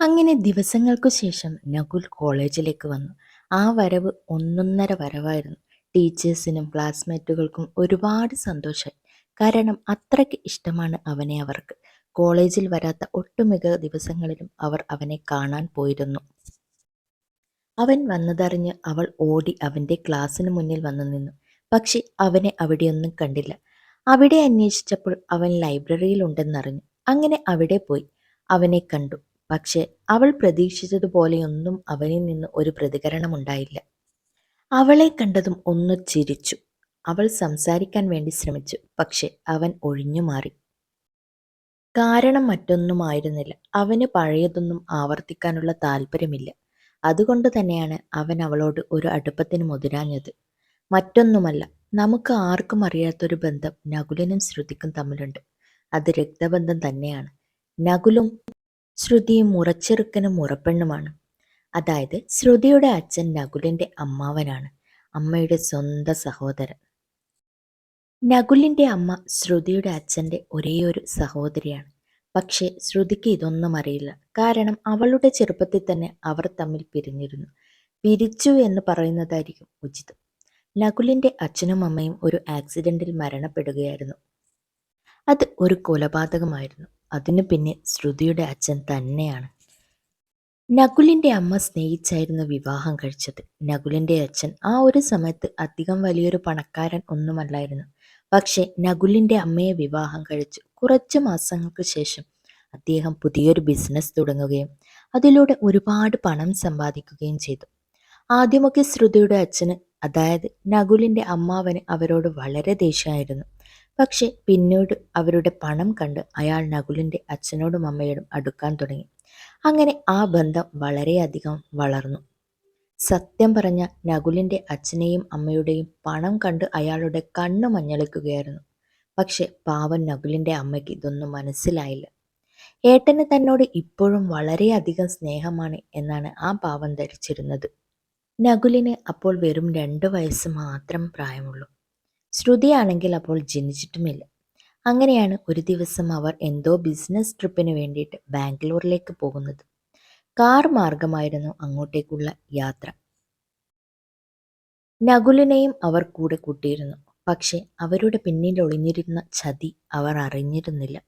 അങ്ങനെ ദിവസങ്ങൾക്കു ശേഷം നകുൽ കോളേജിലേക്ക് വന്നു. ആ വരവ് ഒന്നൊന്നര വരവായിരുന്നു. ടീച്ചേഴ്സിനും ക്ലാസ്മേറ്റുകൾക്കും ഒരുപാട് സന്തോഷമായി കാരണം അത്രയ്ക്ക് ഇഷ്ടമാണ് അവനെ അവർക്ക്. കോളേജിൽ വരാത്ത ഒട്ടുമിക ദിവസങ്ങളിലും അവർ അവനെ കാണാൻ പോയിരുന്നു. അവൻ വന്നതറിഞ്ഞ് അവൾ ഓടി അവന്റെ ക്ലാസ്സിന് മുന്നിൽ വന്നു നിന്നു. പക്ഷെ അവനെ അവിടെയൊന്നും കണ്ടില്ല. അവിടെ അന്വേഷിച്ചപ്പോൾ അവൻ ലൈബ്രറിയിൽ ഉണ്ടെന്നറിഞ്ഞു അങ്ങനെ അവിടെ പോയി. അവനെ കണ്ടു. പക്ഷെ അവൾ പ്രതീക്ഷിച്ചതുപോലെയൊന്നും അവനിൽ നിന്ന് ഒരു പ്രതികരണമുണ്ടായില്ല. അവളെ കണ്ടതും ഒന്ന് ചിരിച്ചു. അവൾ സംസാരിക്കാൻ വേണ്ടി ശ്രമിച്ചു. പക്ഷെ അവൻ ഒഴിഞ്ഞു മാറി. കാരണം മറ്റൊന്നുമായിരുന്നില്ല. അവന് പഴയതൊന്നും ആവർത്തിക്കാനുള്ള താല്പര്യമില്ല. അതുകൊണ്ട് തന്നെയാണ് അവൻ അവളോട് ഒരു അടുപ്പത്തിന് മുതിരാഞ്ഞത്. മറ്റൊന്നുമല്ല നമുക്ക് ആർക്കും അറിയാത്തൊരു ബന്ധം നകുലനും ശ്രുതിക്കും തമ്മിലുണ്ട്. അത് രക്തബന്ധം തന്നെയാണ്. നകുലും ശ്രുതിയും മുറച്ചെറുക്കനും മുറപ്പെണ്ണുമാണ്. അതായത് ശ്രുതിയുടെ അച്ഛൻ നകുലിന്റെ അമ്മാവനാണ് അമ്മയുടെ സ്വന്തം സഹോദരൻ. നകുലിന്റെ അമ്മ ശ്രുതിയുടെ അച്ഛന്റെ ഒരേയൊരു സഹോദരിയാണ്. പക്ഷേ ശ്രുതിക്ക് ഇതൊന്നും അറിയില്ല. കാരണം അവളുടെ ചെറുപ്പത്തിൽ തന്നെ അവർ തമ്മിൽ പിരിഞ്ഞിരുന്നു. പിരിച്ചു എന്ന് പറയുന്നതായിരിക്കും ഉചിതം. നകുലിന്റെ അച്ഛനും അമ്മയും ഒരു ആക്സിഡന്റിൽ മരണപ്പെടുകയായിരുന്നു. അത് ഒരു കൊലപാതകമായിരുന്നു. അതിനു പിന്നെ ശ്രുതിയുടെ അച്ഛൻ തന്നെയാണ്. നകുലിന്റെ അമ്മ സ്നേഹിച്ചായിരുന്നു വിവാഹം കഴിച്ചത്. നകുലിന്റെ അച്ഛൻ ആ ഒരു സമയത്ത് അധികം വലിയൊരു പണക്കാരൻ ഒന്നുമല്ലായിരുന്നു. പക്ഷെ നകുലിന്റെ അമ്മയെ വിവാഹം കഴിച്ചു. കുറച്ച് മാസങ്ങൾക്ക് ശേഷം അദ്ദേഹം പുതിയൊരു ബിസിനസ് തുടങ്ങുകയും അതിലൂടെ ഒരുപാട് പണം സമ്പാദിക്കുകയും ചെയ്തു. ആദ്യമൊക്കെ ശ്രുതിയുടെ അച്ഛന് അതായത് നകുലിന്റെ അമ്മാവന് അവരോട് വളരെ ദേഷ്യമായിരുന്നു. പക്ഷെ പിന്നീട് അവരുടെ പണം കണ്ട് അയാൾ നകുലിന്റെ അച്ഛനോടും അമ്മയോടും അടുക്കാൻ തുടങ്ങി. അങ്ങനെ ആ ബന്ധം വളരെയധികം വളർന്നു. സത്യം പറഞ്ഞ നകുലിന്റെ അച്ഛനെയും അമ്മയുടെയും പണം കണ്ട് അയാളുടെ കണ്ണു മഞ്ഞളിക്കുകയായിരുന്നു. പക്ഷെ പാവൻ നകുലിന്റെ അമ്മയ്ക്ക് ഇതൊന്നും മനസ്സിലായില്ല. ഏട്ടന് തന്നോട് ഇപ്പോഴും വളരെയധികം സ്നേഹമാണ് എന്നാണ് ആ പാവം ധരിച്ചിരുന്നത്. നകുലിന് അപ്പോൾ വെറും രണ്ട് വയസ്സ് മാത്രം പ്രായമുള്ളൂ. ശ്രുതിയാണെങ്കിൽ അപ്പോൾ ജനിച്ചിട്ടുമില്ല. അങ്ങനെയാണ് ഒരു ദിവസം അവർ എന്തോ ബിസിനസ് ട്രിപ്പിന് വേണ്ടിയിട്ട് ബാംഗ്ലൂരിലേക്ക് പോകുന്നത്. കാർ മാർഗമായിരുന്നു അങ്ങോട്ടേക്കുള്ള യാത്ര. നകുലിനെയും അവർ കൂടെ കൂട്ടിയിരുന്നു. പക്ഷേ അവരുടെ പിന്നിൽ ഒളിഞ്ഞിരുന്ന ചതി അവർ അറിഞ്ഞിരുന്നില്ല.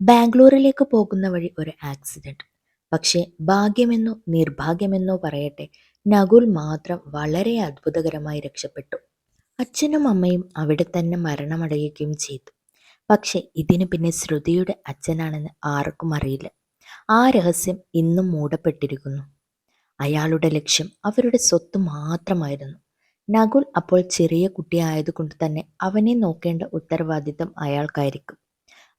ബാംഗ്ലൂരിലേക്ക് പോകുന്ന വഴി ഒരു ആക്സിഡന്റ് പക്ഷേ ഭാഗ്യമെന്നോ നിർഭാഗ്യമെന്നോ പറയട്ടെ നകുൽ മാത്രം വളരെ അത്ഭുതകരമായി രക്ഷപ്പെട്ടു. അച്ഛനും അമ്മയും അവിടെ തന്നെ മരണമടയുകയും ചെയ്തു. പക്ഷെ ഇതിനു പിന്നെ ശ്രുതിയുടെ അച്ഛനാണെന്ന് ആർക്കും അറിയില്ല. ആ രഹസ്യം ഇന്നും മൂടപ്പെട്ടിരിക്കുന്നു. അയാളുടെ ലക്ഷ്യം അവരുടെ സ്വത്ത് മാത്രമായിരുന്നു. നകുൽ അപ്പോൾ ചെറിയ കുട്ടിയായതുകൊണ്ട് തന്നെ അവനെ നോക്കേണ്ട ഉത്തരവാദിത്തം അയാൾക്കായിരിക്കും.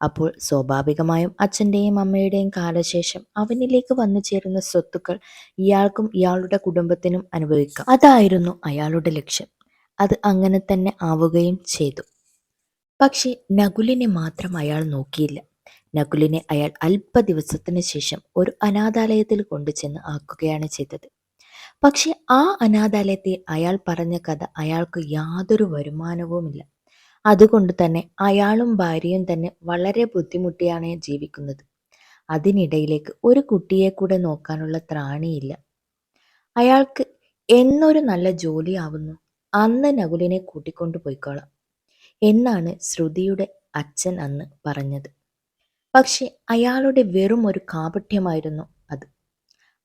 അപ്പോൾ സ്വാഭാവികമായും അച്ഛന്റെയും അമ്മയുടെയും കാലശേഷം അവനിലേക്ക് വന്നു ചേരുന്ന സ്വത്തുക്കൾ ഇയാൾക്കും ഇയാളുടെ കുടുംബത്തിനും അനുഭവിക്കാം. അതായിരുന്നു അയാളുടെ ലക്ഷ്യം. അത് അങ്ങനെ തന്നെ ആവുകയും ചെയ്തു. പക്ഷേ നകുലിനെ മാത്രം അയാൾ നോക്കിയില്ല. നകുലിനെ അയാൾ അല്പ ദിവസത്തിന് ശേഷം ഒരു അനാഥാലയത്തിൽ കൊണ്ടുചെന്ന് ആക്കുകയാണ് ചെയ്തത്. പക്ഷെ ആ അനാഥാലയത്തെ അയാൾ പറഞ്ഞ കഥ അയാൾക്ക് യാതൊരു വരുമാനവുമില്ല. അതുകൊണ്ട് തന്നെ അയാളും ഭാര്യയും തന്നെ വളരെ ബുദ്ധിമുട്ടിയാണ് ജീവിക്കുന്നത്. അതിനിടയിലേക്ക് ഒരു കുട്ടിയെ കൂടെ നോക്കാനുള്ള ത്രാണിയില്ല. അയാൾക്ക് എന്നൊരു നല്ല ജോലിയാവുന്നു. അന്ന് നകുലിനെ കൂട്ടിക്കൊണ്ടു പോയിക്കോളാം. എന്നാണ് ശ്രുതിയുടെ അച്ഛൻ അന്ന് പറഞ്ഞത്. പക്ഷെ അയാളുടെ വെറും ഒരു കാപഠ്യമായിരുന്നു അത്.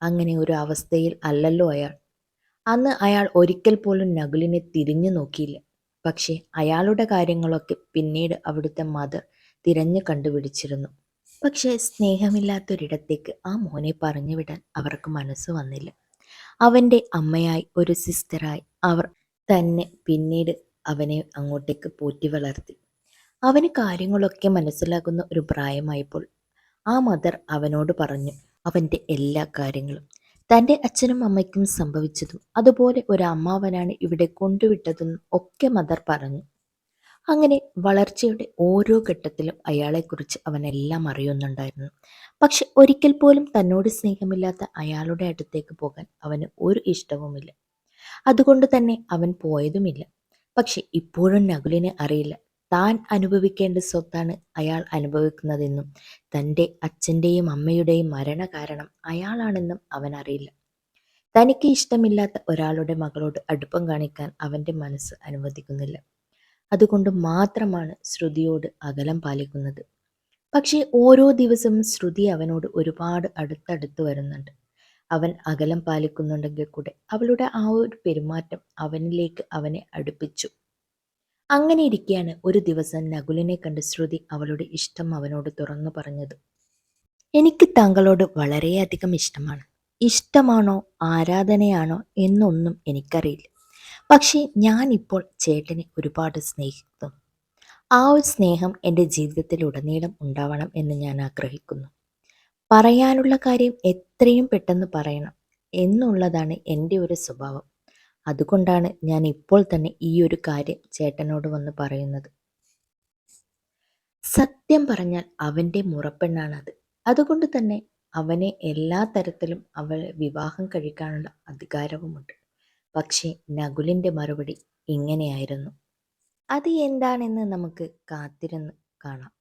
അങ്ങനെ ഒരു അവസ്ഥയിൽ അല്ലല്ലോ അയാൾ. അന്ന് അയാൾ ഒരിക്കൽ പോലും നകുലിനെ തിരിഞ്ഞു നോക്കിയില്ല. പക്ഷെ അയാളുടെ കാര്യങ്ങളൊക്കെ പിന്നീട് അവിടുത്തെ മദർ തിരഞ്ഞു കണ്ടുപിടിച്ചിരുന്നു. പക്ഷേ സ്നേഹമില്ലാത്തൊരിടത്തേക്ക് ആ മോനെ പറഞ്ഞു വിടാൻ അവർക്ക് മനസ്സ് വന്നില്ല. അവന്റെ അമ്മയായി ഒരു സിസ്റ്ററായി അവർ തന്നെ പിന്നീട് അവനെ അങ്ങോട്ടേക്ക് പോറ്റി വളർത്തി. അവന് കാര്യങ്ങളൊക്കെ മനസ്സിലാകുന്ന ഒരു പ്രായമായപ്പോൾ ആ മദർ അവനോട് പറഞ്ഞു അവന്റെ എല്ലാ കാര്യങ്ങളും തന്റെ അച്ഛനും അമ്മയ്ക്കും സംഭവിച്ചതും അതുപോലെ ഒരു അമ്മാവനാണ് ഇവിടെ കൊണ്ടുവിട്ടതെന്നും ഒക്കെ മദർ പറഞ്ഞു. അങ്ങനെ വളർച്ചയുടെ ഓരോ ഘട്ടത്തിലും അയാളെക്കുറിച്ച് അവനെല്ലാം അറിയുന്നുണ്ടായിരുന്നു. പക്ഷെ ഒരിക്കൽ പോലും തന്നോട് സ്നേഹമില്ലാത്ത അയാളുടെ അടുത്തേക്ക് പോകാൻ അവന് ഒരു ഇഷ്ടവുമില്ല. അതുകൊണ്ട് തന്നെ അവൻ പോയതുമില്ല. പക്ഷെ ഇപ്പോഴും നകുലിന് അറിയില്ല. താൻ അനുഭവിക്കേണ്ട സ്വത്താണ് അയാൾ അനുഭവിക്കുന്നതെന്നും തന്റെ അച്ഛന്റെയും അമ്മയുടെയും മരണ കാരണം അയാളാണെന്നും അവൻ അറിയില്ല. തനിക്ക് ഇഷ്ടമില്ലാത്ത ഒരാളുടെ മകളോട് അടുപ്പം കാണിക്കാൻ അവന്റെ മനസ്സ് അനുവദിക്കുന്നില്ല. അതുകൊണ്ട് മാത്രമാണ് ശ്രുതിയോട് അകലം പാലിക്കുന്നത്. പക്ഷേ ഓരോ ദിവസവും ശ്രുതി അവനോട് ഒരുപാട് അടുത്തടുത്ത് വരുന്നുണ്ട്. അവൻ അകലം പാലിക്കുന്നുണ്ടെങ്കിൽ കൂടെ അവളുടെ ആ ഒരു പെരുമാറ്റം അവനിലേക്ക് അവനെ അടുപ്പിച്ചു. അങ്ങനെ ഇരിക്കെയാണ് ഒരു ദിവസം നകുലിനെ കണ്ട് ശ്രുതി അവളുടെ ഇഷ്ടം അവനോട് തുറന്നു പറഞ്ഞത്. എനിക്ക് താങ്കളോട് വളരെയധികം ഇഷ്ടമാണ്. ഇഷ്ടമാണോ ആരാധനയാണോ എന്നൊന്നും എനിക്കറിയില്ല. പക്ഷേ ഞാനിപ്പോൾ ചേട്ടനെ ഒരുപാട് സ്നേഹിക്കുന്നു. ആ ഒരു സ്നേഹം എന്റെ ജീവിതത്തിലുടനീളം ഉണ്ടാവണം എന്ന് ഞാൻ ആഗ്രഹിക്കുന്നു. പറയാനുള്ള കാര്യം എത്രയും പെട്ടെന്ന് പറയണം എന്നുള്ളതാണ് എന്റെ ഒരു സ്വഭാവം. അതുകൊണ്ടാണ് ഞാൻ ഇപ്പോൾ തന്നെ ഈ ഒരു കാര്യം ചേട്ടനോട് വന്ന് പറയുന്നത്. സത്യം പറഞ്ഞാൽ അവന്റെ മുറപ്പെണ്ണാണത്. അതുകൊണ്ട് തന്നെ അവനെ എല്ലാ തരത്തിലും അവൾ വിവാഹം കഴിക്കാനുള്ള അധികാരവുമുണ്ട്. പക്ഷേ നകുലിന്റെ മറുപടി ഇങ്ങനെയായിരുന്നു. അത് എന്താണെന്ന് നമുക്ക് കാത്തിരുന്ന് കാണാം.